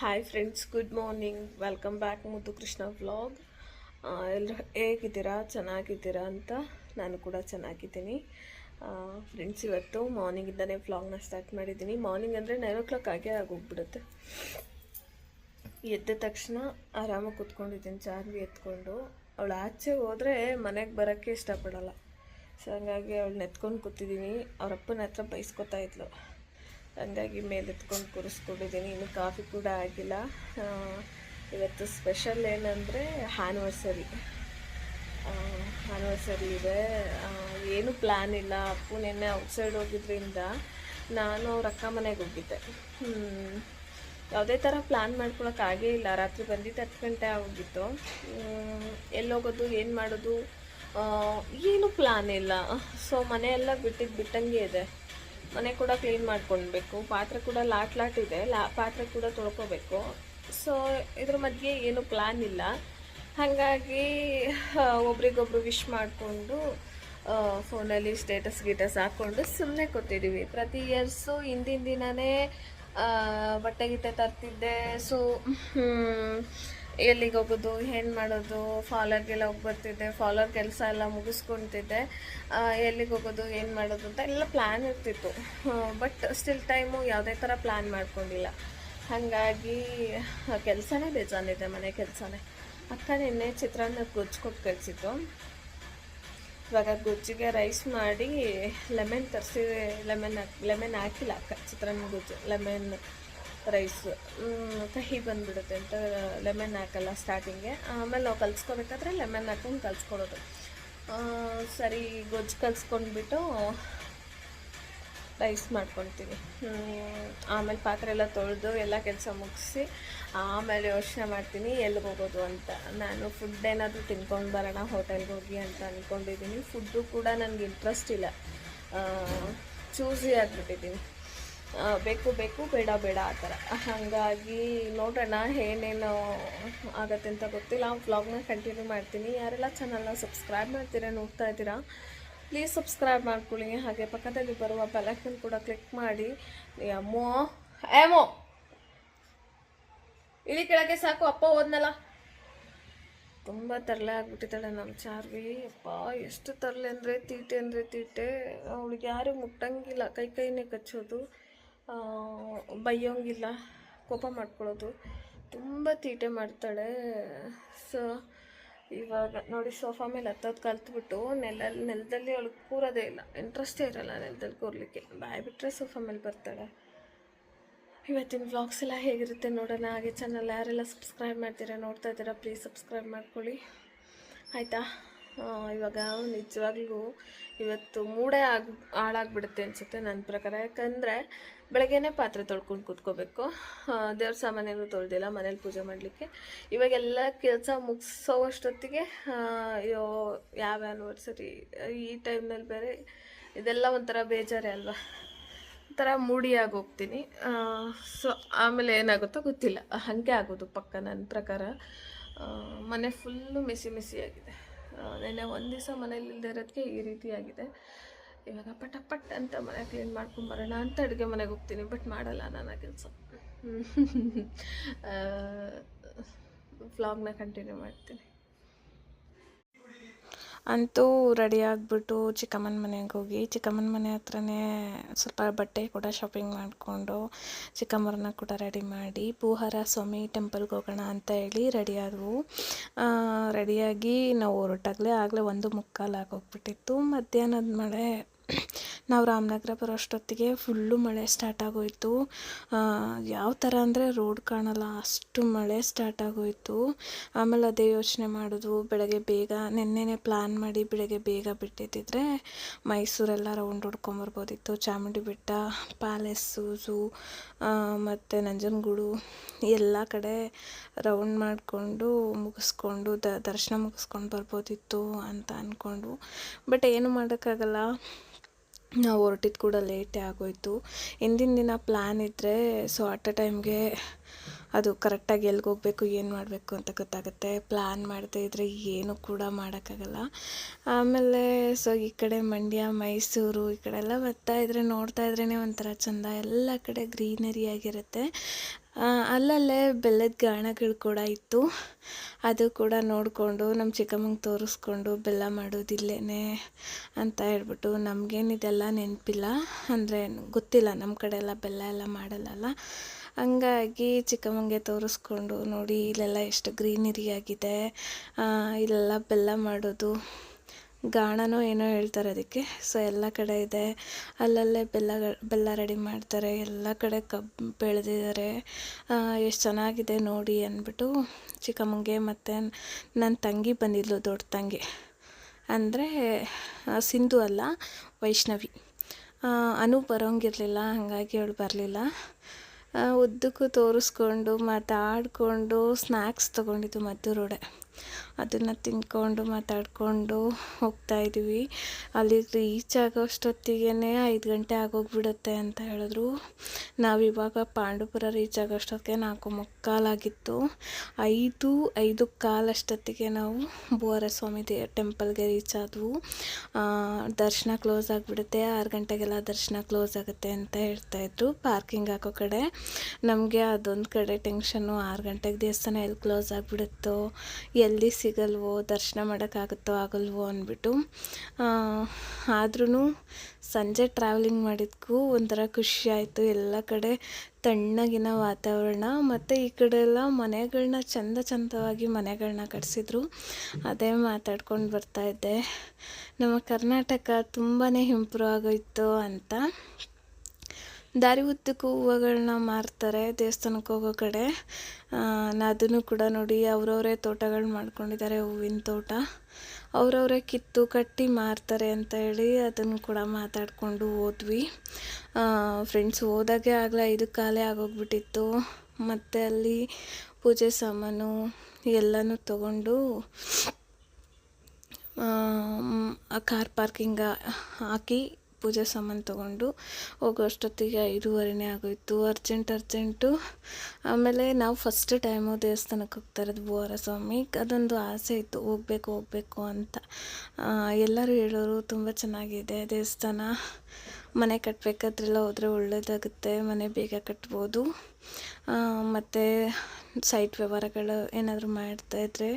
Hi friends good morning welcome back Muddu Krishna vlog ಎಲ್ಲರೂ ಹೇಗಿದ್ದೀರಾ? ಚೆನ್ನಾಗಿದ್ದೀರಾ ಅಂತ ನಾನು ಕೂಡ ಚೆನ್ನಾಗಿದ್ದೀನಿ. ಫ್ರೆಂಡ್ಸ್ ಇವತ್ತು ಮಾರ್ನಿಂಗಿಂದನೇ ವ್ಲಾಗ್ನ ಸ್ಟಾರ್ಟ್ ಮಾಡಿದ್ದೀನಿ. ಮಾರ್ನಿಂಗ್ ಅಂದರೆ ನೈನ್ ಓ ಕ್ಲಾಕ್ ಆಗೇ ಆಗೋಗ್ಬಿಡುತ್ತೆ. ಎದ್ದ ತಕ್ಷಣ ಆರಾಮಾಗಿ ಕೂತ್ಕೊಂಡಿದ್ದೀನಿ ಚಾರ್ವಿ ಎತ್ಕೊಂಡು. ಅವಳು ಆಚೆ ಹೋದರೆ ಮನೆಗೆ ಬರೋಕ್ಕೆ ಇಷ್ಟಪಡೋಲ್ಲ. ಸೊ ಹಂಗಾಗಿ ಅವಳನ್ನ ಎತ್ಕೊಂಡು ಕೂತಿದ್ದೀನಿ. ಅವ್ರ ಅಪ್ಪನ ಹತ್ರ ಬೈಸ್ಕೊತಾ ಇದ್ಲು. ಹಂಗಾಗಿ ಮೇಲೆ ಎತ್ಕೊಂಡು ಕೂರಿಸ್ಕೊಂಡಿದ್ದೀನಿ. ಇನ್ನು ಕಾಫಿ ಕೂಡ ಆಗಿಲ್ಲ. ಇವತ್ತು ಸ್ಪೆಷಲ್ ಏನಂದರೆ ಹ್ಯಾನಿವರ್ಸರಿ ಆ್ಯನಿವರ್ಸರಿ ಇದೆ. ಏನು ಪ್ಲ್ಯಾನ್ ಇಲ್ಲ. ಅಪ್ಪು ನೆನ್ನೆ ಔಟ್ಸೈಡ್ ಹೋಗಿದ್ರಿಂದ ನಾನು ಅವ್ರ ಅಕ್ಕ ಮನೆಗೆ ಹೋಗಿದ್ದೆ. ಯಾವುದೇ ಥರ ಪ್ಲ್ಯಾನ್ ಮಾಡ್ಕೊಳಕ್ಕೆ ಆಗೇ ಇಲ್ಲ. ರಾತ್ರಿ ಬಂದಿದ್ದು ಹತ್ತು ಗಂಟೆ ಆಗೋಗಿತ್ತು ಎಲ್ಲೋಗೋದು ಏನು ಮಾಡೋದು ಏನು ಪ್ಲ್ಯಾನ್ ಇಲ್ಲ. ಸೊ ಮನೆಯೆಲ್ಲ ಬಿಟ್ಟಿದ್ದು ಬಿಟ್ಟಂಗೆ ಇದೆ. ಮನೆ ಕೂಡ ಕ್ಲೀನ್ ಮಾಡ್ಕೊಳ್ಬೇಕು, ಪಾತ್ರೆ ಕೂಡ ಲಾಟ್ ಲಾಟ್ ಇದೆ, ಲಾ, ಪಾತ್ರೆ ಕೂಡ ತೊಳ್ಕೊಬೇಕು. ಸೊ ಇದ್ರ ಮಧ್ಯೆ ಏನು ಪ್ಲ್ಯಾನ್ ಇಲ್ಲ. ಹಾಗಾಗಿ ಒಬ್ರಿಗೊಬ್ರು ವಿಶ್ ಮಾಡಿಕೊಂಡು ಫೋನಲ್ಲಿ ಸ್ಟೇಟಸ್ ಗೀಟಸ್ ಹಾಕ್ಕೊಂಡು ಸುಮ್ಮನೆ ಕೊಟ್ಟಿದ್ದೀವಿ ಪ್ರತಿ ಇಯರ್ಸು ಹಿಂದಿನ ದಿನವೇ ಬಟ್ಟೆ ಗಿಟ್ಟೆ ತರ್ತಿದ್ದೆ. ಸೊ ಎಲ್ಲಿಗೆ ಹೋಗೋದು ಏನು ಮಾಡೋದು, ಫಾಲರ್ಗೆಲ್ಲ ಹೋಗಿ ಬರ್ತಿದ್ದೆ, ಫಾಲರ್ ಕೆಲಸ ಎಲ್ಲ ಮುಗಿಸ್ಕೊತಿದ್ದೆ. ಎಲ್ಲಿಗೆ ಹೋಗೋದು, ಏನು ಮಾಡೋದು ಅಂತ ಎಲ್ಲ ಪ್ಲ್ಯಾನ್ ಇರ್ತಿತ್ತು. ಬಟ್ ಸ್ಟಿಲ್ ಟೈಮು ಯಾವುದೇ ಥರ ಪ್ಲ್ಯಾನ್ ಮಾಡ್ಕೊಂಡಿಲ್ಲ. ಹಾಗಾಗಿ ಕೆಲಸನೇ ಬೇಜಾನಿದೆ ಮನೆ ಕೆಲಸನೇ. ಅಕ್ಕ ನಿನ್ನೆ ಚಿತ್ರಾನ್ನ ಗೊಜ್ಜು ಕೊಟ್ಟು ಕಳಿಸಿತ್ತು ಇವಾಗ ಗೊಜ್ಜಿಗೆ ರೈಸ್ ಮಾಡಿ ಲೆಮನ್ ತರಿಸಿ ಲೆಮನ್ ಹಾಕಿ ಲೆಮನ್ ಹಾಕಿಲ್ಲ ಅಕ್ಕ ಚಿತ್ರಾನ್ನ ಗೊಜ್ಜು ಲೆಮನ್ ರೈಸ್ ಕಹಿ ಬಂದ್ಬಿಡುತ್ತೆ ಅಂತ ಲೆಮನ್ ಹಾಕಲ್ಲ ಸ್ಟಾರ್ಟಿಂಗೆ ಆಮೇಲೆ ನಾವು ಕಲ್ಸ್ಕೊಬೇಕಾದ್ರೆ ಲೆಮನ್ ಹಾಕೊಂಡು ಕಲ್ಸ್ಕೊಡೋದು. ಸರಿ, ಗೊಜ್ಜು ಕಲ್ಸ್ಕೊಂಡ್ಬಿಟ್ಟು ರೈಸ್ ಮಾಡ್ಕೊಳ್ತೀನಿ ಆಮೇಲೆ ಪಾತ್ರೆ ಎಲ್ಲ ತೊಳೆದು ಎಲ್ಲ ಕೆಲಸ ಮುಗಿಸಿ ಆಮೇಲೆ ಯೋಚನೆ ಮಾಡ್ತೀನಿ ಎಲ್ಲಿಗೆ ಹೋಗೋದು ಅಂತ. ನಾನು ಫುಡ್ ಏನಾದರೂ ತಿನ್ಕೊಂಡು ಬರೋಣ, ಹೋಟೆಲ್ಗೆ ಹೋಗಿ ಅಂತ ಅಂದ್ಕೊಂಡಿದ್ದೀನಿ ಫುಡ್ಡು ಕೂಡ ನನಗೆ ಇಂಟ್ರೆಸ್ಟ್ ಇಲ್ಲ. ಚೂಸಿ ಆಗಿಬಿಟ್ಟಿದ್ದೀನಿ ಬೇಕು ಬೇಕು, ಬೇಡ ಬೇಡ ಆ ಥರ. ಹಾಗಾಗಿ ನೋಡೋಣ ಏನೇನು ಆಗತ್ತೆ ಅಂತ ಗೊತ್ತಿಲ್ಲ. ವ್ಲಾಗ್ನ ಕಂಟಿನ್ಯೂ ಮಾಡ್ತೀನಿ. ಯಾರೆಲ್ಲ ಚಾನಲ್ನ ಸಬ್ಸ್ಕ್ರೈಬ್ ಮಾಡ್ತೀರಾ, ನೋಡ್ತಾ ಇದ್ದೀರಾ ಪ್ಲೀಸ್ ಸಬ್ಸ್ಕ್ರೈಬ್ ಮಾಡ್ಕೊಳ್ಳಿ. ಹಾಗೆ ಪಕ್ಕದಲ್ಲಿ ಬರುವ ಬೆಲೈಕನ್ ಕೂಡ ಕ್ಲಿಕ್ ಮಾಡಿ. ಎಮೋ ಎಮೋ ಇಳಿ ಕೆಳಗೆ ಸಾಕು, ಅಪ್ಪ ಹೋದ್ನಲ್ಲ. ತುಂಬ ತರಲೆ ಆಗ್ಬಿಟ್ಟಿದ್ದಾಳೆ ನಮ್ಮ ಚಾರ್ವಿ ಅಪ್ಪ, ಎಷ್ಟು ತರಲೆ ಅಂದರೆ, ತೀಟೆ ಅಂದರೆ ತೀಟೆ. ಅವಳಿಗೆ ಯಾರು ಮುಟ್ಟಂಗಿಲ್ಲ. ಕೈ ಕೈನೇ ಕಚ್ಚೋದು. ಬೈಯೋಂಗಿಲ್ಲ, ಕೋಪ ಮಾಡ್ಕೊಳ್ಳೋದು. ತುಂಬ ತೀಟೆ ಮಾಡ್ತಾಳೆ. ಸೊ ಇವಾಗ ನೋಡಿ, ಸೋಫಾ ಮೇಲೆ ಹತ್ತೋದು ಕಲ್ತ್ಬಿಟ್ಟು ನೆಲಲ್ಲಿ ನೆಲದಲ್ಲಿ ಅವಳು ಕೂರೋದೇ ಇಲ್ಲ. ಇಂಟ್ರೆಸ್ಟೇ ಇರಲ್ಲ ನೆಲದಲ್ಲಿ ಕೂರ್ಲಿಕ್ಕೆ. ಬಾಯ್ ಬಿಟ್ಟರೆ ಸೋಫಾ ಮೇಲೆ ಬರ್ತಾಳೆ. ಇವತ್ತಿನ ವ್ಲಾಗ್ಸ್ ಎಲ್ಲ ಹೇಗಿರುತ್ತೆ ನೋಡೋಣ. ಹಾಗೆ ಚಾನಲ್ ಯಾರೆಲ್ಲ ಸಬ್ಸ್ಕ್ರೈಬ್ ಮಾಡ್ತೀರಾ, ನೋಡ್ತಾ ಇದ್ದೀರಾ ಪ್ಲೀಸ್ ಸಬ್ಸ್ಕ್ರೈಬ್ ಮಾಡ್ಕೊಳ್ಳಿ. ಆಯಿತಾ? ಇವಾಗ ನಿಜವಾಗ್ಲೂ ಇವತ್ತು ಮೂಡೇ ಆಗಿ, ಹಾಳಾಗ್ಬಿಡುತ್ತೆ ಅನಿಸುತ್ತೆ ನನ್ನ ಪ್ರಕಾರ. ಯಾಕಂದರೆ ಬೆಳಗ್ಗೆನೇ ಪಾತ್ರೆ ತೊಳ್ಕೊಂಡು ಕೂತ್ಕೋಬೇಕು. ದೇವ್ರ ಸಾಮಾನ್ಯನು ತೊಳೆದಿಲ್ಲ, ಮನೇಲಿ ಪೂಜೆ ಮಾಡಲಿಕ್ಕೆ. ಇವಾಗೆಲ್ಲ ಕೆಲಸ ಮುಗಿಸೋವಷ್ಟೊತ್ತಿಗೆ ಅಯ್ಯೋ, ಯಾವ ಆ್ಯನಿವರ್ಸರಿ ಈ ಟೈಮ್ನಲ್ಲಿ ಬೇರೆ ಇದೆಲ್ಲ ಒಂಥರ ಬೇಜಾರೇ ಅಲ್ವಾ? ಒಂಥರ ಮೂಡಿಯಾಗಿ ಹೋಗ್ತೀನಿ. ಸೊ ಆಮೇಲೆ ಏನಾಗುತ್ತೋ ಗೊತ್ತಿಲ್ಲ. ಹಾಗೆ ಆಗೋದು ಪಕ್ಕ ನನ್ನ ಪ್ರಕಾರ. ಮನೆ ಫುಲ್ಲು ಮಿಸಿ ಮಿಸಿಯಾಗಿದೆ. ನೆನ್ನೆ ಒಂದು ದಿವಸ ಮನೇಲಿ ಇರೋದಕ್ಕೆ ಈ ರೀತಿಯಾಗಿದೆ. ಇವಾಗ ಪಟ ಪಟ್ ಅಂತ ಮನೆ ಕ್ಲೀನ್ ಮಾಡ್ಕೊಂಬರೋಣ ಅಂತ ಅಡುಗೆ ಮನೆಗೆ ಹೋಗ್ತೀನಿ ಬಟ್ ಮಾಡಲ್ಲ ನಾನು ಕೆಲಸ. ವ್ಲಾಗ್ನ ಕಂಟಿನ್ಯೂ ಮಾಡ್ತೀನಿ. ಅಂತೂ ರೆಡಿ ಆಗಿಬಿಟ್ಟು ಚಿಕ್ಕಮ್ಮನ ಮನೆಗೆ ಹೋಗಿ, ಚಿಕ್ಕಮ್ಮನ ಮನೆ ಹತ್ರನೇ ಸ್ವಲ್ಪ ಬಟ್ಟೆ ಕೂಡ ಶಾಪಿಂಗ್ ಮಾಡಿಕೊಂಡು ಚಿಕ್ಕಮ್ಮರನ್ನ ಕೂಡ ರೆಡಿ ಮಾಡಿ ಪೂಹಾರ ಸ್ವಾಮಿ ಟೆಂಪಲ್ಗೆ ಹೋಗೋಣ ಅಂತ ಹೇಳಿ ರೆಡಿ ಆದವು. ರೆಡಿಯಾಗಿ ನಾವು ಹೊರಟಾಗಲೇ ಆಗಲೇ ಒಂದು ಮುಕ್ಕಾಲು ಆಗೋಗ್ಬಿಟ್ಟಿತ್ತು ಮಧ್ಯಾಹ್ನದ ಮಳೆ ನಾವು ರಾಮನಗರ ಬರೋಷ್ಟೊತ್ತಿಗೆ ಫುಲ್ಲು ಮಳೆ ಸ್ಟಾರ್ಟ್ ಆಗೋಯಿತು. ಯಾವ ಥರ ಅಂದರೆ ರೋಡ್ ಕಾಣಲ್ಲ, ಅಷ್ಟು ಮಳೆ ಸ್ಟಾರ್ಟ್ ಆಗೋಯಿತು. ಆಮೇಲೆ ಅದೇ ಯೋಚನೆ ಮಾಡೋದು, ಬೆಳಗ್ಗೆ ಬೇಗ ನಿನ್ನೆನೆ ಪ್ಲ್ಯಾನ್ ಮಾಡಿ ಬೆಳಗ್ಗೆ ಬೇಗ ಬಿಟ್ಟಿದ್ದಿದ್ರೆ ಮೈಸೂರೆಲ್ಲ ರೌಂಡ್ ಹೊಡ್ಕೊಂಬರ್ಬೋದಿತ್ತು ಚಾಮುಂಡಿ ಬೆಟ್ಟ ಪ್ಯಾಲೇಸು ಝೂ ಮತ್ತು ನಂಜನಗೂಡು, ಎಲ್ಲ ಕಡೆ ರೌಂಡ್ ಮಾಡಿಕೊಂಡು ಮುಗಿಸ್ಕೊಂಡು ದರ್ಶನ ಮುಗಿಸ್ಕೊಂಡು ಬರ್ಬೋದಿತ್ತು ಅಂತ ಅಂದ್ಕೊಂಡು ಬಟ್ ಏನು ಮಾಡೋಕ್ಕಾಗಲ್ಲ. ನಾವು ಹೊರಟಿದ್ದು ಕೂಡ ಲೇಟೇ ಆಗೋಯಿತು. ಹಿಂದಿನ ದಿನ ಪ್ಲ್ಯಾನ್ ಇದ್ದರೆ ಸೊ ಅಟ್ ಅ ಟೈಮ್ಗೆ ಅದು ಕರೆಕ್ಟಾಗಿ ಎಲ್ಲಿಗೆ ಹೋಗಬೇಕು, ಏನು ಮಾಡಬೇಕು ಅಂತ ಗೊತ್ತಾಗುತ್ತೆ. ಪ್ಲ್ಯಾನ್ ಮಾಡದೇ ಇದ್ದರೆ ಏನು ಕೂಡ ಮಾಡೋಕ್ಕಾಗಲ್ಲ. ಆಮೇಲೆ ಸೊ ಈ ಕಡೆ ಮಂಡ್ಯ, ಮೈಸೂರು ಈ ಕಡೆ ಎಲ್ಲ ಬರ್ತಾ ಇದ್ರೆ, ನೋಡ್ತಾ ಇದ್ರೇ ಒಂಥರ ಚೆಂದ. ಎಲ್ಲ ಕಡೆ ಗ್ರೀನರಿ ಆಗಿರುತ್ತೆ. ಅಲ್ಲಲ್ಲೇ ಬೆಲ್ಲದ ಗಾಣಗಳು ಕೂಡ ಇತ್ತು. ಅದು ಕೂಡ ನೋಡಿಕೊಂಡು ನಮ್ಮ ಚಿಕ್ಕಮ್ಮಂಗೆ ತೋರಿಸ್ಕೊಂಡು ಬೆಲ್ಲ ಮಾಡೋದಿಲ್ಲೇನೆ ಅಂತ ಹೇಳ್ಬಿಟ್ಟು ನಮಗೇನು ಇದೆಲ್ಲ ನೆನಪಿಲ್ಲ. ಅಂದರೆ ಗೊತ್ತಿಲ್ಲ ನಮ್ಮ ಕಡೆ ಎಲ್ಲ ಬೆಲ್ಲ ಎಲ್ಲ ಮಾಡಲ್ಲಲ್ಲ. ಹಂಗಾಗಿ ಚಿಕ್ಕಮ್ಮಂಗೆ ತೋರಿಸ್ಕೊಂಡು ನೋಡಿ, ಇಲ್ಲೆಲ್ಲ ಎಷ್ಟು ಗ್ರೀನರಿ ಆಗಿದೆ. ಇಲ್ಲೆಲ್ಲ ಬೆಲ್ಲ ಮಾಡೋದು ಗಾಣನೋ ಏನೋ ಹೇಳ್ತಾರೆ ಅದಕ್ಕೆ. ಸೊ ಎಲ್ಲ ಕಡೆ ಇದೆ. ಅಲ್ಲಲ್ಲೇ ಬೆಲ್ಲ ಬೆಲ್ಲ ರೆಡಿ ಮಾಡ್ತಾರೆ. ಎಲ್ಲ ಕಡೆ ಕಬ್ಬು ಬೆಳೆದಿದ್ದಾರೆ. ಎಷ್ಟು ಚೆನ್ನಾಗಿದೆ ನೋಡಿ ಅಂದ್ಬಿಟ್ಟು ಚಿಕ್ಕಮ್ಮಂಗೆ ಮತ್ತು ನನ್ನ ತಂಗಿ ಬಂದಿದ್ಲು, ದೊಡ್ಡ ತಂಗಿ. ಅಂದರೆ ಸಿಂಧು ಅಲ್ಲ, ವೈಷ್ಣವಿ. ಅನು ಬರೋಂಗಿರಲಿಲ್ಲ, ಹಾಗಾಗಿ ಅವಳು ಬರಲಿಲ್ಲ. ಉದ್ದಕ್ಕೂ ತೋರಿಸ್ಕೊಂಡು, ಮಾತಾಡಿಕೊಂಡು ಸ್ನ್ಯಾಕ್ಸ್ ತೊಗೊಂಡಿದ್ದು ಮದ್ದೂರೋಡೆ. ಅದನ್ನು ತಿಂದ್ಕೊಂಡು ಮಾತಾಡಿಕೊಂಡು ಹೋಗ್ತಾಯಿದ್ವಿ ಅಲ್ಲಿ ರೀಚ್ ಆಗೋಷ್ಟೊತ್ತಿಗೆ ಐದು ಗಂಟೆ ಆಗೋಗ್ಬಿಡುತ್ತೆ ಅಂತ ಹೇಳಿದ್ರು. ನಾವು ಇವಾಗ ಪಾಂಡುಪುರ ರೀಚ್ ಆಗೋಷ್ಟೊತ್ತಿಗೆ ನಾಲ್ಕು ಮುಕ್ಕಾಲಾಗಿತ್ತು. ಐದು ಐದು ಕಾಲಷ್ಟೊತ್ತಿಗೆ ನಾವು ಸ್ವಾಮಿ ದೇ, ಟೆಂಪಲ್ಗೆ ರೀಚ್ ಆದವು. ದರ್ಶನ ಕ್ಲೋಸ್ ಆಗಿಬಿಡುತ್ತೆ. ಆರು ಗಂಟೆಗೆಲ್ಲ ದರ್ಶನ ಕ್ಲೋಸ್ ಆಗುತ್ತೆ ಅಂತ ಹೇಳ್ತಾಯಿದ್ರು ಪಾರ್ಕಿಂಗ್ ಹಾಕೋ ಕಡೆ. ನಮಗೆ ಅದೊಂದು ಕಡೆ ಟೆನ್ಷನ್ನು ಆರು ಗಂಟೆಗೆ ದೇವಸ್ಥಾನ ಎಲ್ಲಿ ಕ್ಲೋಸ್ ಆಗಿಬಿಡುತ್ತೋ, ಎಲ್ಲಿ ಸಿಗಲ್ವೋ, ದರ್ಶನ ಮಾಡೋಕ್ಕಾಗುತ್ತೋ ಆಗಲ್ವೋ ಅಂದ್ಬಿಟ್ಟು ಆದ್ರೂ ಸಂಜೆ ಟ್ರಾವೆಲಿಂಗ್ ಮಾಡಿದ್ಕೂ ಒಂಥರ ಖುಷಿ ಆಯಿತು ಎಲ್ಲ ಕಡೆ ತಣ್ಣಗಿನ ವಾತಾವರಣ ಮತ್ತು ಈ ಕಡೆ ಎಲ್ಲ ಮನೆಗಳನ್ನ ಚಂದ ಚಂದವಾಗಿ ಮನೆಗಳನ್ನ ಕಟ್ಸಿದ್ರು. ಅದೇ ಮಾತಾಡ್ಕೊಂಡು ಬರ್ತಾಯಿದ್ದೆ ನಮ್ಮ ಕರ್ನಾಟಕ ತುಂಬಾ ಇಂಪ್ರೂವ್ ಆಗೋಯ್ತು ಅಂತ. ದಾರಿ ಉದ್ದಕ್ಕೂ ಹೂವುಗಳನ್ನ ಮಾರ್ತಾರೆ ದೇವಸ್ಥಾನಕ್ಕೆ ಹೋಗೋ ಕಡೆ. ಅದನ್ನು ಕೂಡ ನೋಡಿ ಅವರವರೇ ತೋಟಗಳು ಮಾಡ್ಕೊಂಡಿದ್ದಾರೆ, ಹೂವಿನ ತೋಟ. ಅವರವರೇ ಕಿತ್ತು ಕಟ್ಟಿ ಮಾರ್ತಾರೆ ಅಂತ ಹೇಳಿ ಅದನ್ನು ಕೂಡ ಮಾತಾಡಿಕೊಂಡು ಹೋದ್ವಿ. ಫ್ರೆಂಡ್ಸ್ ಹೋದಾಗೆ ಆಗಲೇ ಐದು ಕಾಲೇ ಆಗೋಗ್ಬಿಟ್ಟಿತ್ತು. ಮತ್ತು ಅಲ್ಲಿ ಪೂಜೆ ಸಾಮಾನು ಎಲ್ಲನೂ ತಗೊಂಡು ಕಾರ್ ಪಾರ್ಕಿಂಗ್ ಹಾಕಿ ಪೂಜೆ ಸಾಮಾನು ತೊಗೊಂಡು ಹೋಗೋ ಅಷ್ಟೊತ್ತಿಗೆ ಐದೂವರೆನೇ ಆಗೋಯ್ತು. Urgent, urgent. ಆಮೇಲೆ ನಾವು ಫಸ್ಟ್ ಟೈಮು ದೇವಸ್ಥಾನಕ್ಕೆ ಹೋಗ್ತಾ ಇರೋದು ಬೋರ ಸ್ವಾಮಿ ಅದೊಂದು ಆಸೆ ಇತ್ತು. ಹೋಗ್ಬೇಕು ಹೋಗ್ಬೇಕು ಅಂತ. ಎಲ್ಲರೂ ಹೇಳೋರು ತುಂಬ ಚೆನ್ನಾಗಿದೆ ದೇವಸ್ಥಾನ. ಮನೆ ಕಟ್ಟಬೇಕಾದ್ರೆಲ್ಲ ಹೋದರೆ ಒಳ್ಳೆಯದಾಗುತ್ತೆ ಮನೆ ಬೇಗ ಕಟ್ಬೋದು. ಮತ್ತು ಸೈಟ್ ವ್ಯವಹಾರಗಳು ಏನಾದರೂ ಮಾಡ್ತಾ ಇದ್ದರೆ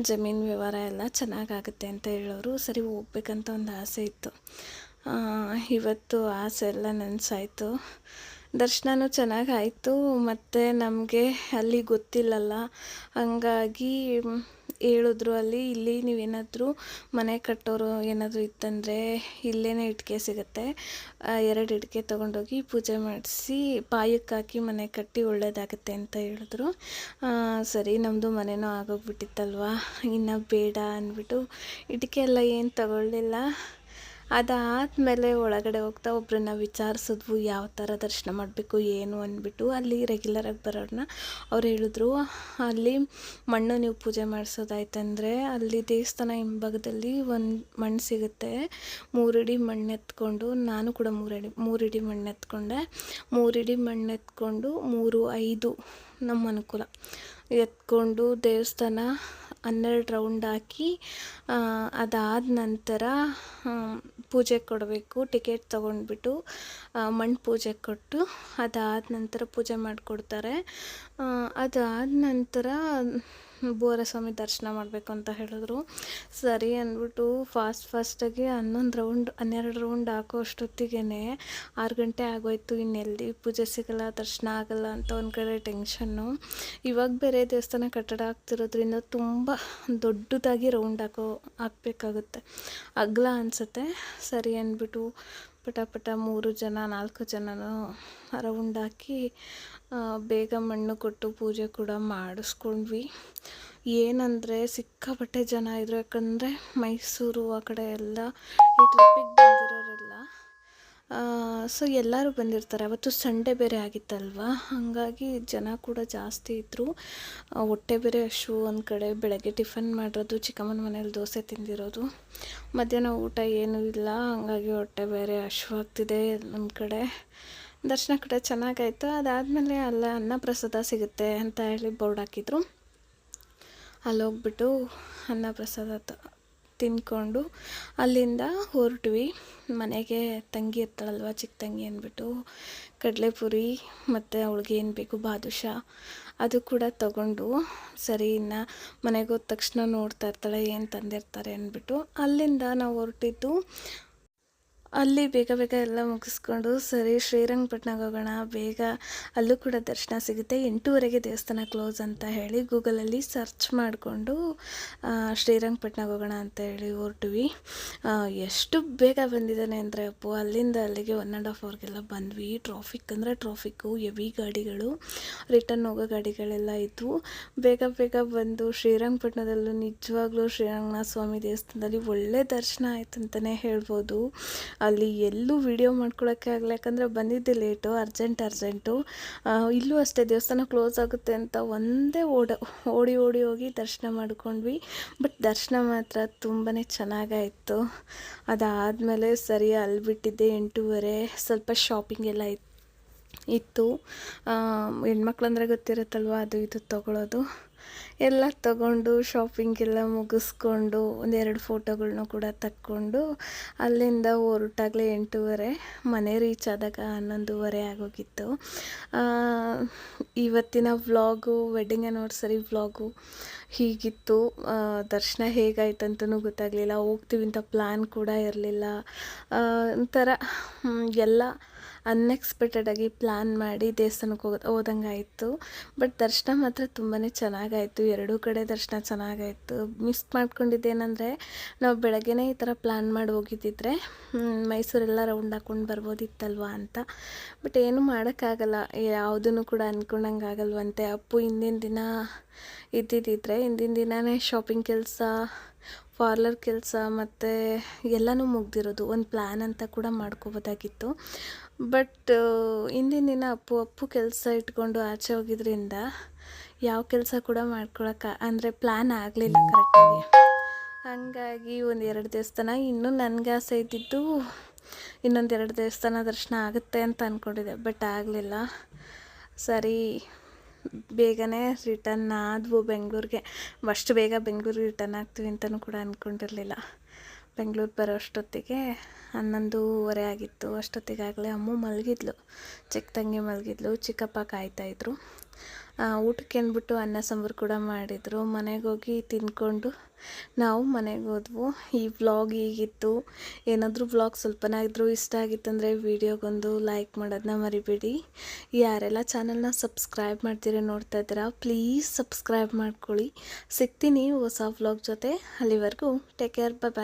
ಜಮೀನು ವ್ಯವಹಾರ ಎಲ್ಲ ಚೆನ್ನಾಗಾಗುತ್ತೆ ಅಂತ ಹೇಳೋರು. ಸರಿ, ಹೋಗ್ಬೇಕಂತ ಒಂದು ಆಸೆ ಇತ್ತು. ಇವತ್ತು ಆಸೆ ಎಲ್ಲ ನನಸಾಯ್ತು. ದರ್ಶನನೂ ಚೆನ್ನಾಗಾಯಿತು, ಮತ್ತು ನಮಗೆ ಅಲ್ಲಿ ಗೊತ್ತಿಲ್ಲಲ್ಲ. ಹಂಗಾಗಿ ಹೇಳಿದ್ರು ಅಲ್ಲಿ, ಇಲ್ಲಿ ನೀವೇನಾದರೂ ಮನೆ ಕಟ್ಟೋರು ಏನಾದರೂ ಇತ್ತಂದರೆ ಇಲ್ಲೇ ಇಟ್ಕೆ ಸಿಗುತ್ತೆ. ಎರಡು ಇಟ್ಕೆ ತೊಗೊಂಡೋಗಿ ಪೂಜೆ ಮಾಡಿಸಿ ಪಾಯಕ್ಕೆ ಹಾಕಿ ಮನೆ ಕಟ್ಟಿ ಒಳ್ಳೇದಾಗುತ್ತೆ ಅಂತ ಹೇಳಿದ್ರು. ಸರಿ ನಮ್ಮದು ಮನೆನೂ ಆಗೋಗ್ಬಿಟ್ಟಿತ್ತಲ್ವ? ಇನ್ನು ಬೇಡ ಅಂದ್ಬಿಟ್ಟು ಇಟ್ಕೆ ಎಲ್ಲ ಏನು ತಗೊಳ್ಳಿಲ್ಲ. ಅದಾದಮೇಲೆ ಒಳಗಡೆ ಹೋಗ್ತಾ ಒಬ್ಬರನ್ನ ವಿಚಾರಿಸಿದ್ವು, ಯಾವ ಥರ ದರ್ಶನ ಮಾಡಬೇಕು, ಏನು ಅಂದ್ಬಿಟ್ಟು ಅಲ್ಲಿ ರೆಗ್ಯುಲರಾಗಿ ಬರೋರನ್ನ ಅವ್ರು ಹೇಳಿದ್ರು, ಅಲ್ಲಿ ಮಣ್ಣು ನೀವು ಪೂಜೆ ಮಾಡಿಸೋದಾಯ್ತಂದರೆ ಅಲ್ಲಿ ದೇವಸ್ಥಾನ ಹಿಂಭಾಗದಲ್ಲಿ ಒಂದು ಮಣ್ಣು ಸಿಗುತ್ತೆ, ಮೂರಿಡಿ ಮಣ್ಣು ಎತ್ಕೊಂಡು, ನಾನು ಕೂಡ ಮೂರಡಿ, ಮೂರಿಡಿ ಮಣ್ಣು ಎತ್ಕೊಂಡೆ, ಮೂರಿಡಿ ಮಣ್ಣು ಎತ್ಕೊಂಡು ಮೂರು ಐದು ನಮ್ಮ ಅನುಕೂಲ. ಎತ್ಕೊಂಡು ದೇವಸ್ಥಾನ ಹನ್ನೆರಡು ರೌಂಡ್ ಹಾಕಿ ಅದಾದ ನಂತರ ಪೂಜೆ ಕೊಡಬೇಕು ಟಿಕೆಟ್ ತೊಗೊಂಡ್ಬಿಟ್ಟು ಮಣ್ಣು ಪೂಜೆ ಕೊಟ್ಟು ಅದಾದ ನಂತರ ಪೂಜೆ ಮಾಡಿಕೊಡ್ತಾರೆ. ಅದಾದ ನಂತರ ಬೋರಸ್ವಾಮಿ ದರ್ಶನ ಮಾಡಬೇಕು ಅಂತ ಹೇಳಿದ್ರು. ಸರಿ ಅಂದ್ಬಿಟ್ಟು ಫಾಸ್ಟ್ ಫಾಸ್ಟಾಗಿ ಹನ್ನೊಂದು ರೌಂಡ್ ಹನ್ನೆರಡು ರೌಂಡ್ ಹಾಕೋ ಅಷ್ಟೊತ್ತಿಗೆ ಆರು ಗಂಟೆ ಆಗೋಯ್ತು. ಇನ್ನೆಲ್ಲಿ ಪೂಜೆ ಸಿಗಲ್ಲ, ದರ್ಶನ ಆಗಲ್ಲ ಅಂತ ಒಂದು ಕಡೆ ಟೆನ್ಷನ್ನು ಇವಾಗ ಬೇರೆ ದೇವಸ್ಥಾನ ಕಟ್ಟಡ ಆಗ್ತಿರೋದ್ರಿಂದ ತುಂಬ ದೊಡ್ಡದಾಗಿ ರೌಂಡ್ ಹಾಕೋ, ಹಾಕ್ಬೇಕಾಗುತ್ತೆ. ಅಗ್ಲ ಅನಿಸುತ್ತೆ. ಸರಿ ಅಂದ್ಬಿಟ್ಟು ಪಟ ಪಟ ಮೂರು ಜನ, ನಾಲ್ಕು ಜನನೂ ರೌಂಡ್ ಹಾಕಿ ಬೇಗ ಮಣ್ಣು ಕೊಟ್ಟು ಪೂಜೆ ಕೂಡ ಮಾಡಿಸ್ಕೊಂಡ್ವಿ. ಏನಂದರೆ ಸಿಕ್ಕಾಪಟ್ಟೆ ಜನ ಇದ್ರು. ಯಾಕಂದರೆ ಮೈಸೂರು ಆ ಕಡೆ ಎಲ್ಲ ಈ ಟ್ರಿಪ್ಪಿಗೆ ಬಂದಿರೋರೆಲ್ಲ. ಸೊ ಎಲ್ಲರೂ ಬಂದಿರ್ತಾರೆ. ಅವತ್ತು ಸಂಡೇ ಬೇರೆ ಆಗಿತ್ತಲ್ವ? ಹಾಗಾಗಿ ಜನ ಕೂಡ ಜಾಸ್ತಿ ಇದ್ದರು ಹೊಟ್ಟೆ ಬೇರೆ ಹಶು ಒಂದು ಕಡೆ, ಬೆಳಗ್ಗೆ ಟಿಫನ್ ಮಾಡಿರೋದು, ಚಿಕ್ಕಮ್ಮನ ಮನೇಲಿ ದೋಸೆ ತಿಂದಿರೋದು. ಮಧ್ಯಾಹ್ನ ಊಟ ಏನೂ ಇಲ್ಲ. ಹಾಗಾಗಿ ಹೊಟ್ಟೆ ಬೇರೆ ಹಶುವಾಗ್ತಿದೆ ನಮ್ಮ ಕಡೆ. ದರ್ಶನ ಕಡೆ ಚೆನ್ನಾಗಾಯಿತು. ಅದಾದಮೇಲೆ ಅಲ್ಲ ಅನ್ನ ಪ್ರಸಾದ ಸಿಗುತ್ತೆ ಅಂತ ಹೇಳಿ ಬೋರ್ಡ್ ಹಾಕಿದ್ರು. ಅಲ್ಲಿ ಹೋಗ್ಬಿಟ್ಟು ಅನ್ನ ಪ್ರಸಾದ ತ- ತಿಂದ್ಕೊಂಡು ಅಲ್ಲಿಂದ ಹೊರಟ್ವಿ. ಮನೆಗೆ ತಂಗಿ ಇರ್ತಾಳಲ್ವ, ಚಿಕ್ಕ ತಂಗಿ ಅಂದ್ಬಿಟ್ಟು ಕಡಲೆಪುರಿ ಮತ್ತು ಅವಳಿಗೆ ಏನು ಬೇಕು ಬಾದುಷಾ ಅದು ಕೂಡ ತಗೊಂಡು ಸರಿ ಇನ್ನು ಮನೆಗೆ ಹೋದ ತಕ್ಷಣ ನೋಡ್ತಾ ಇರ್ತಾಳೆ, ಏನು ತಂದಿರ್ತಾರೆ ಅಂದ್ಬಿಟ್ಟು ಅಲ್ಲಿಂದ ನಾವು ಹೊರಟಿದ್ದು ಅಲ್ಲಿ ಬೇಗ ಬೇಗ ಎಲ್ಲ ಮುಗಿಸ್ಕೊಂಡು ಸರಿ ಶ್ರೀರಂಗಪಟ್ಟಣಕ್ಕೆ ಹೋಗೋಣ. ಬೇಗ ಅಲ್ಲೂ ಕೂಡ ದರ್ಶನ ಸಿಗುತ್ತೆ. ಎಂಟೂವರೆಗೆ ದೇವಸ್ಥಾನ ಕ್ಲೋಸ್ ಅಂತ ಹೇಳಿ ಗೂಗಲಲ್ಲಿ ಸರ್ಚ್ ಮಾಡಿಕೊಂಡು ಶ್ರೀರಂಗಪಟ್ಟಣಕ್ಕೆ ಹೋಗೋಣ ಅಂತ ಹೇಳಿ ಹೊರಟ್ವಿ. ಎಷ್ಟು ಬೇಗ ಬಂದಿದ್ದಾನೆ ಅಂದರೆ ಅಪ್ಪು, ಅಲ್ಲಿಂದ ಅಲ್ಲಿಗೆ ಒನ್ ಆ್ಯಂಡ್ ಹಾಫ್ ಅವರ್ಗೆಲ್ಲ ಬಂದ್ವಿ. ಟ್ರಾಫಿಕ್ ಅಂದರೆ ಟ್ರಾಫಿಕ್ಕು ಎವಿ ಗಾಡಿಗಳು ರಿಟರ್ನ್ ಹೋಗೋ ಗಾಡಿಗಳೆಲ್ಲ ಇದ್ವು. ಬೇಗ ಬೇಗ ಬಂದು ಶ್ರೀರಂಗಪಟ್ಟಣದಲ್ಲೂ ನಿಜವಾಗ್ಲೂ ಶ್ರೀರಂಗನಾಥ ಸ್ವಾಮಿ ದೇವಸ್ಥಾನದಲ್ಲಿ ಒಳ್ಳೆ ದರ್ಶನ ಆಯ್ತು ಅಂತಲೇ ಹೇಳ್ಬೋದು. ಅಲ್ಲಿ ಎಲ್ಲೂ ವಿಡಿಯೋ ಮಾಡ್ಕೊಳ್ಳೋಕ್ಕೆ ಆಗಲ್ಲ ಯಾಕಂದರೆ ಬಂದಿದ್ದೆ ಲೇಟು ಅರ್ಜೆಂಟ್ ಅರ್ಜೆಂಟು ಇಲ್ಲೂ ಅಷ್ಟೇ, ದೇವಸ್ಥಾನ ಕ್ಲೋಸ್ ಆಗುತ್ತೆ ಅಂತ ಒಂದೇ ಓಡ, ಓಡಿ ಓಡಿ ಹೋಗಿ ದರ್ಶನ ಮಾಡ್ಕೊಂಡ್ವಿ. ಬಟ್ ದರ್ಶನ ಮಾತ್ರ ತುಂಬಾ ಚೆನ್ನಾಗಾಯಿತು. ಅದಾದಮೇಲೆ ಸರಿ, ಅಲ್ಲಿ ಬಿಟ್ಟಿದ್ದೆ ಎಂಟೂವರೆ, ಸ್ವಲ್ಪ ಶಾಪಿಂಗ್ ಎಲ್ಲ ಇತ್ತು. ಇತ್ತು ಹೆಣ್ಮಕ್ಳು ಗೊತ್ತಿರುತ್ತಲ್ವ, ಅದು ಇದು ತಗೊಳ್ಳೋದು ಎಲ್ಲ ತಗೊಂಡು ಶಾಪಿಂಗ್ ಎಲ್ಲ ಮುಗಿಸ್ಕೊಂಡು ಒಂದೆರಡು ಫೋಟೋಗಳನ್ನೂ ಕೂಡ ತಕ್ಕೊಂಡು ಅಲ್ಲಿಂದ ಹೊರಟಾಗಲೇ ಎಂಟೂವರೆ, ಮನೆ ರೀಚ್ ಆದಾಗ ಹನ್ನೊಂದುವರೆ ಆಗೋಗಿತ್ತು. ಇವತ್ತಿನ ವ್ಲಾಗು ವೆಡ್ಡಿಂಗ್ ಆ್ಯನಿವರ್ಸರಿ ವ್ಲಾಗು ಹೀಗಿತ್ತು. ದರ್ಶನ ಹೇಗಾಯ್ತಂತೂ ಗೊತ್ತಾಗಲಿಲ್ಲ. ಹೋಗ್ತೀವಿ ಅಂತ ಪ್ಲ್ಯಾನ್ ಕೂಡ ಇರಲಿಲ್ಲ. ಒಂಥರ ಎಲ್ಲ ಅನ್ಎಕ್ಸ್ಪೆಕ್ಟೆಡಾಗಿ ಪ್ಲ್ಯಾನ್ ಮಾಡಿ ದೇವಸ್ಥಾನಕ್ಕೆ ಹೋಗೋದು ಹೋದಂಗೆ ಆಯಿತು ಬಟ್ ದರ್ಶನ ಮಾತ್ರ ತುಂಬಾ ಚೆನ್ನಾಗಾಯಿತು. ಎರಡೂ ಕಡೆ ದರ್ಶನ ಚೆನ್ನಾಗಾಯಿತು. ಮಿಸ್ ಮಾಡ್ಕೊಂಡಿದ್ದೇನೆಂದರೆ, ನಾವು ಬೆಳಗ್ಗೆನೇ ಈ ಥರ ಪ್ಲ್ಯಾನ್ ಮಾಡಿ ಹೋಗಿದ್ದಿದ್ರೆ ಮೈಸೂರೆಲ್ಲ ರೌಂಡ್ ಹಾಕ್ಕೊಂಡು ಬರ್ಬೋದಿತ್ತಲ್ವ ಅಂತ. ಬಟ್ ಏನೂ ಮಾಡೋಕ್ಕಾಗಲ್ಲ. ಯಾವುದನ್ನು ಕೂಡ ಅಂದ್ಕೊಂಡಂಗೆ ಆಗಲ್ವಂತೆ ಅಪ್ಪು ಹಿಂದಿನ ದಿನ ಇದ್ದಿದ್ದಿದ್ರೆ ಹಿಂದಿನ ದಿನವೇ ಶಾಪಿಂಗ್ ಕೆಲಸ ಪಾರ್ಲರ್ ಕೆಲಸ, ಮತ್ತು ಎಲ್ಲನೂ ಮುಗ್ದಿರೋದು. ಒಂದು ಪ್ಲ್ಯಾನ್ ಅಂತ ಕೂಡ ಮಾಡ್ಕೋಬೋದಾಗಿತ್ತು. ಬಟ್ ಇಂದಿನ ದಿನ ಅಪ್ಪು ಅಪ್ಪು ಕೆಲಸ ಇಟ್ಕೊಂಡು ಆಚೆ ಹೋಗಿದ್ರಿಂದ ಯಾವ ಕೆಲಸ ಕೂಡ ಮಾಡ್ಕೊಳಕ್ಕೆ, ಅಂದರೆ ಪ್ಲ್ಯಾನ್ ಆಗಲಿಲ್ಲ ಕರೆಕ್ಟಾಗಿ ಹಾಗಾಗಿ ಒಂದು ಎರಡು ದೇವಸ್ಥಾನ, ಇನ್ನೂ ನನಗೆ ಆಸೆ ಇದ್ದಿದ್ದು ಇನ್ನೊಂದು ಎರಡು ದೇವಸ್ಥಾನ ದರ್ಶನ ಆಗುತ್ತೆ ಅಂತ ಅಂದ್ಕೊಂಡಿದ್ದೆ ಬಟ್ ಆಗಲಿಲ್ಲ. ಸರಿ, ಬೇಗನೆ ರಿಟರ್ನ್ ಆದವು ಬೆಂಗಳೂರಿಗೆ. ಅಷ್ಟು ಬೇಗ ಬೆಂಗಳೂರಿಗೆ ರಿಟರ್ನ್ ಆಗ್ತೀವಿ ಅಂತಲೂ ಕೂಡ ಅಂದ್ಕೊಂಡಿರಲಿಲ್ಲ ಬೆಂಗಳೂರು ಬರೋ ಅಷ್ಟೊತ್ತಿಗೆ ಹನ್ನೊಂದೂವರೆ ಆಗಿತ್ತು. ಅಷ್ಟೊತ್ತಿಗಾಗಲೇ ಅಮ್ಮು ಮಲಗಿದ್ಲು. ಚಿಕ್ಕ ತಂಗಿ ಮಲಗಿದ್ಲು. ಚಿಕ್ಕಪ್ಪ ಕಾಯ್ತಾಯಿದ್ರು ಊಟಕ್ಕೆ ಅಂದ್ಬಿಟ್ಟು ಅನ್ನ ಸಾಂಬಾರು ಕೂಡ ಮಾಡಿದರು. ಮನೆಗೆ ಹೋಗಿ ತಿಂದ್ಕೊಂಡು ನಾವು ಮನೆಗೆ ಹೋದ್ವು. ಈ ವ್ಲಾಗ್ ಹೀಗಿತ್ತು. ಏನಾದರೂ ವ್ಲಾಗ್ ಸ್ವಲ್ಪನಾದರೂ ಇಷ್ಟ ಆಗಿತ್ತಂದರೆ ವೀಡಿಯೋಗೊಂದು ಲೈಕ್ ಮಾಡೋದನ್ನ ಮರಿಬೇಡಿ. ಯಾರೆಲ್ಲ ಚಾನಲ್ನ ಸಬ್ಸ್ಕ್ರೈಬ್ ಮಾಡ್ತೀರ ನೋಡ್ತಾ ಇದ್ದೀರಾ, ಪ್ಲೀಸ್ ಸಬ್ಸ್ಕ್ರೈಬ್ ಮಾಡ್ಕೊಳ್ಳಿ. ಸಿಗ್ತೀನಿ ಹೊಸ ವ್ಲಾಗ್ ಜೊತೆ. ಅಲ್ಲಿವರೆಗೂ ಟೇಕ್ ಕೇರ್. Bye bye